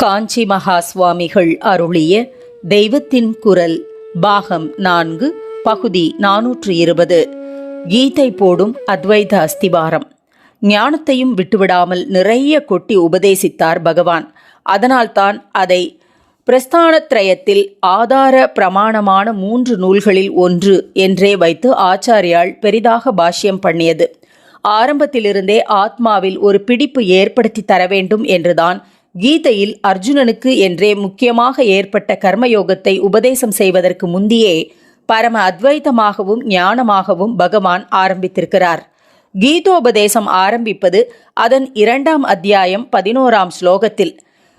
காஞ்சி மகா சுவாமிகள் அருளிய தெய்வத்தின் குரல் பாகம் நான்கு பகுதி நானூற்று இருபது. கீதை போடும் அத்வைத அஸ்திவாரம். ஞானத்தையும் விட்டுவிடாமல் நிறைய கொட்டி உபதேசித்தார் பகவான். அதனால்தான் அதை பிரஸ்தானத்ரயத்தில் ஆதார பிரமாணமான மூன்று நூல்களில் ஒன்று என்றே வைத்து ஆச்சாரியால் பெரிதாக பாஷ்யம் பண்ணியது. ஆரம்பத்திலிருந்தே ஆத்மாவில் ஒரு பிடிப்பு ஏற்படுத்தி தர வேண்டும் என்றுதான் கீதையில் அர்ஜுனனுக்கு என்றே முக்கியமாக ஏற்பட்ட கர்மயோகத்தை உபதேசம் செய்வதற்கு முந்தியே பரம அத்வைதமாகவும் ஞானமாகவும் பகவான் ஆரம்பித்திருக்கிறார். கீதோபதேசம் ஆரம்பிப்பது அதன் இரண்டாம் அத்தியாயம் பதினோராம் ஸ்லோகத்தில்.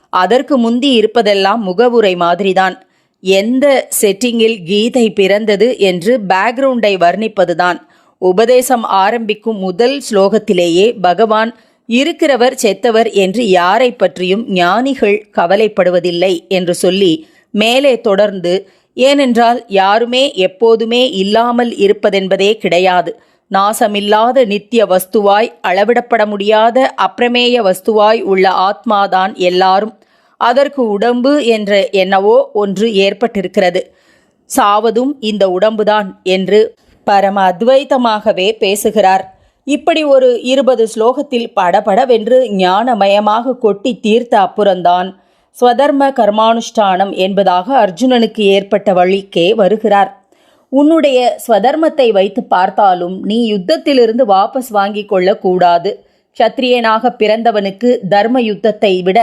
அதற்கு முந்தி இருப்பதெல்லாம் முகவுரை மாதிரிதான். எந்த செட்டிங்கில் கீதை பிறந்தது என்று பேக்ரவுண்டை வர்ணிப்பதுதான். உபதேசம் ஆரம்பிக்கும் முதல் ஸ்லோகத்திலேயே பகவான் இருக்கிறவர் செத்தவர் என்று யாரை பற்றியும் ஞானிகள் கவலைப்படுவதில்லை என்று சொல்லி மேலே தொடர்ந்து ஏனென்றால் யாருமே எப்போதுமே இல்லாமல் இருப்பதென்பதே கிடையாது. நாசமில்லாத நித்திய வஸ்துவாய் அளவிடப்பட முடியாத அப்பிரமேய வஸ்துவாய் உள்ள ஆத்மாதான் எல்லாரும். அதற்கு உடம்பு என்ற என்னவோ ஒன்று ஏற்பட்டிருக்கிறது. சாவதும் இந்த உடம்புதான் என்று பரம அத்வைதமாகவே பேசுகிறார். இப்படி ஒரு இருபது ஸ்லோகத்தில் படபடவென்று ஞானமயமாக கொட்டி தீர்த்த அப்புறம்தான் ஸ்வதர்ம கர்மானுஷ்டானம் என்பதாக அர்ஜுனனுக்கு ஏற்பட்ட வழிக்கே வருகிறார். உன்னுடைய ஸ்வதர்மத்தை வைத்து பார்த்தாலும் நீ யுத்தத்திலிருந்து வாபஸ் வாங்கி கொள்ளக்கூடாது. க்ஷத்ரியனாக பிறந்தவனுக்கு தர்ம யுத்தத்தை விட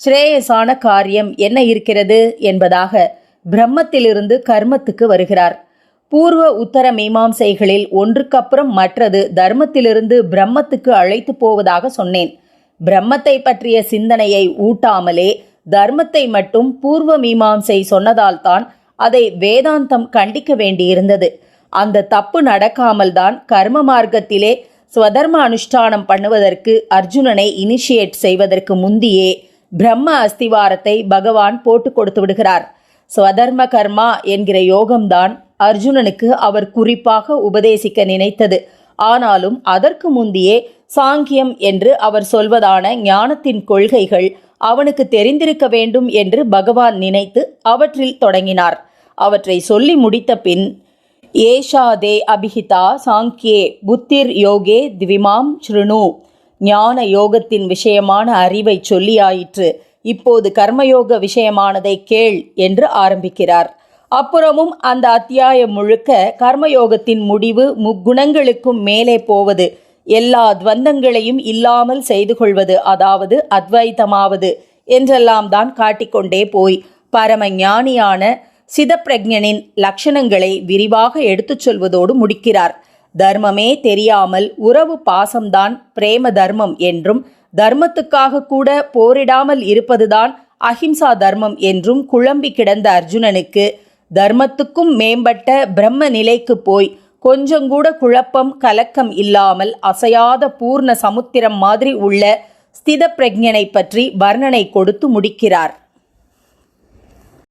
ஸ்ரேயசான காரியம் என்ன இருக்கிறது என்பதாக பிரம்மத்திலிருந்து கர்மத்துக்கு வருகிறார். பூர்வ உத்தர மீமாம்சைகளில் ஒன்றுக்கப்புறம் மற்றது தர்மத்திலிருந்து பிரம்மத்துக்கு அழைத்து போவதாக சொன்னேன். பிரம்மத்தை பற்றிய சிந்தனையை ஊட்டாமலே தர்மத்தை மட்டும் பூர்வ மீமாம்சை சொன்னதால்தான் அதை வேதாந்தம் கண்டிக்க வேண்டியிருந்தது. அந்த தப்பு நடக்காமல் தான் கர்ம மார்க்கத்திலே ஸ்வதர்ம அனுஷ்டானம் பண்ணுவதற்கு அர்ஜுனனை இனிஷியேட் செய்வதற்கு முந்தியே பிரம்ம அஸ்திவாரத்தை பகவான் போட்டு கொடுத்து விடுகிறார். ஸ்வதர்ம கர்மா என்கிற யோகம்தான் அர்ஜுனனுக்கு அவர் குறிப்பாக உபதேசிக்க நினைத்தது. ஆனாலும் அதற்கு முந்தியே சாங்கியம் என்று அவர் சொல்வதான ஞானத்தின் கொள்கைகள் அவனுக்கு தெரிந்திருக்க வேண்டும் என்று பகவான் நினைத்து அவற்றில் தொடங்கினார். அவற்றை சொல்லி முடித்த பின் ஏஷாதே அபிஹிதா சாங்கியே புத்திர் யோகே திவிமாம் ஸ்ருணு ஞான யோகத்தின் விஷயமான அறிவை சொல்லியாயிற்று. இப்போது கர்மயோக விஷயமானதை கேள் என்று ஆரம்பிக்கிறார். அப்புறமும் அந்த அத்தியாயம் முழுக்க கர்மயோகத்தின் முடிவு முக்குணங்களுக்கும் மேலே போவது. எல்லா துவந்தங்களையும் இல்லாமல் செய்து கொள்வது அதாவது அத்வைத்தமாவது என்றெல்லாம் தான் காட்டிக்கொண்டே போய் பரம ஞானியான சிதப்பிரஜனின் லட்சணங்களை விரிவாக எடுத்துச் சொல்வதோடு முடிக்கிறார். தர்மமே தெரியாமல் உறவு பாசம்தான் பிரேம தர்மம் என்றும் தர்மத்துக்காக கூட போரிடாமல் இருப்பதுதான் அஹிம்சா தர்மம் என்றும் குழம்பி கிடந்த அர்ஜுனனுக்கு தர்மத்துக்கும் மேம்பட்ட பிரம்ம நிலைக்கு போய் கொஞ்சம் கூட குழப்பம் கலக்கம் இல்லாமல் அசையாத பூர்ண சமுத்திரம் மாதிரி உள்ள ஸ்தித பிரஜனை பற்றி வர்ணனை கொடுத்து முடிக்கிறார்.